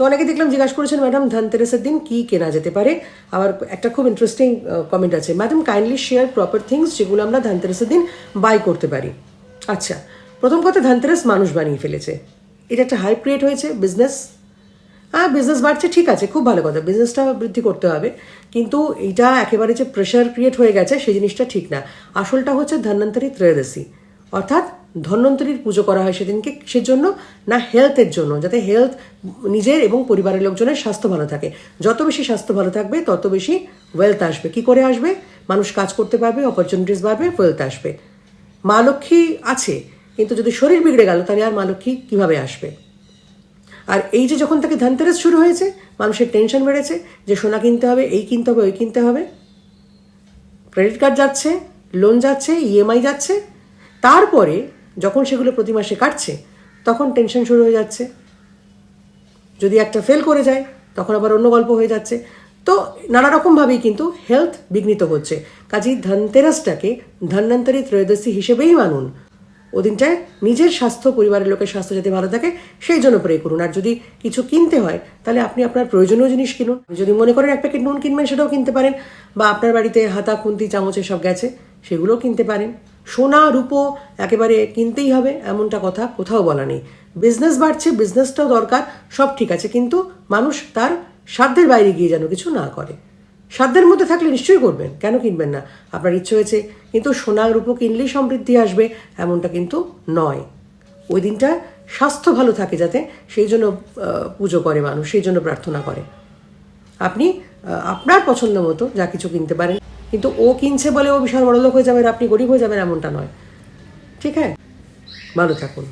তো অনেকে দেখলাম জিজ্ঞাসা করেছেন ম্যাডাম ধনতেরাসের দিন কি কেনা যেতে পারে? আবার একটা খুব ইন্টারেস্টিং কমেন্ট আছে। Madam kindly share proper things যেগুলো আমরা ধনতেরাসের দিন বাই করতে পারি। আচ্ছা প্রথম কথা, ধনতেরাস মানুষ বানিয়ে ফেলেছে। এটা একটা হাই ক্রিয়েট হয়েছে বিজনেস হ্যাঁ বিজনেস বাড়ছে, ঠিক আছে, খুব ভালো কথা বিজনেসটা বৃদ্ধি করতে হবে। কিন্তু এটা একেবারে যে প্রেশার ক্রিয়েট হয়ে গেছে, সেই জিনিসটা ঠিক না। আসলটা হচ্ছে ধন্বন্তরী ত্রয়োদশী। অর্থাৎ ধন্বন্তরীর পুজো করা হয় সেদিনকে কিসের জন্য না হেলথের জন্য, যাতে হেলথ নিজের এবং পরিবারের লোকজনের স্বাস্থ্য ভালো থাকে। যত বেশি স্বাস্থ্য ভালো থাকবে, তত বেশি ওয়েলথ আসবে। কি করে আসবে? মানুষ কাজ করতে পারবে অপরচুনিটিস বাড়বে ওয়েলথ আসবে। মা লক্ষ্মী আছে, কিন্তু যদি শরীর বিগড়ে গেল, তাহলে আর মা লক্ষ্মী কীভাবে আসবে? আর এই যে যখন থেকে ধানতেরাস শুরু হয়েছে, মানুষের টেনশন বেড়েছে যে সোনা কিনতে হবে, এই কিনতে হবে, ওই কিনতে হবে। ক্রেডিট কার্ড যাচ্ছে লোন যাচ্ছে ইএমআই যাচ্ছে। তারপরে যখন সেগুলো প্রতি মাসে কাটছে, তখন টেনশন শুরু হয়ে যাচ্ছে। যদি একটা ফেল করে যায়, তখন আবার অন্য গল্প হয়ে যাচ্ছে। তো নানা রকমভাবেই কিন্তু হেলথ বিঘ্নিত হচ্ছে। কাজেই ধনতেরাসটাকে ধন্বন্তরী ত্রয়োদশী হিসেবেই মানুন। ওদিনটায় নিজের স্বাস্থ্য, পরিবারের লোকের স্বাস্থ্য যাতে ভালো থাকে, সেই জন্য প্রে করুন। আর যদি কিছু কিনতে হয়, তাহলে আপনি আপনার প্রয়োজনীয় জিনিস কিনুন। যদি মনে করেন এক প্যাকেট নুন কিনবেন, সেটাও কিনতে পারেন। বা আপনার বাড়িতে হাতা, খুন্তি চামচ এসব গেছে, সেগুলোও কিনতে পারেন। সোনা, রূপো একেবারে কিনতেই হবে, এমনটা কথা কোথাও বলা নেই। বিজনেস বাড়ছে বিজনেসটাও দরকার, সব ঠিক আছে, কিন্তু মানুষ তার সাধ্যের বাইরে গিয়ে যেন কিছু না করে। সাধ্যের মধ্যে থাকলে নিশ্চয়ই করবেন, কেন কিনবেন না? আপনার ইচ্ছে হয়েছে, কিন্তু সোনা, রূপো কিনলেই সমৃদ্ধি আসবে, এমনটা কিন্তু নয়। ওই দিনটা স্বাস্থ্য ভালো থাকে যাতে, সেই জন্য পুজো করে মানুষ, সেই জন্য প্রার্থনা করে। আপনি আপনার পছন্দ মতো যা কিছু কিনতে পারেন। কিন্তু ও কিনছে বলে ও বিশাল বড়লোক হয়ে যাবেন আপনি গরিব হয়ে যাবেন এমনটা নয়। ঠিক হ্যাঁ ভালো থাকুন।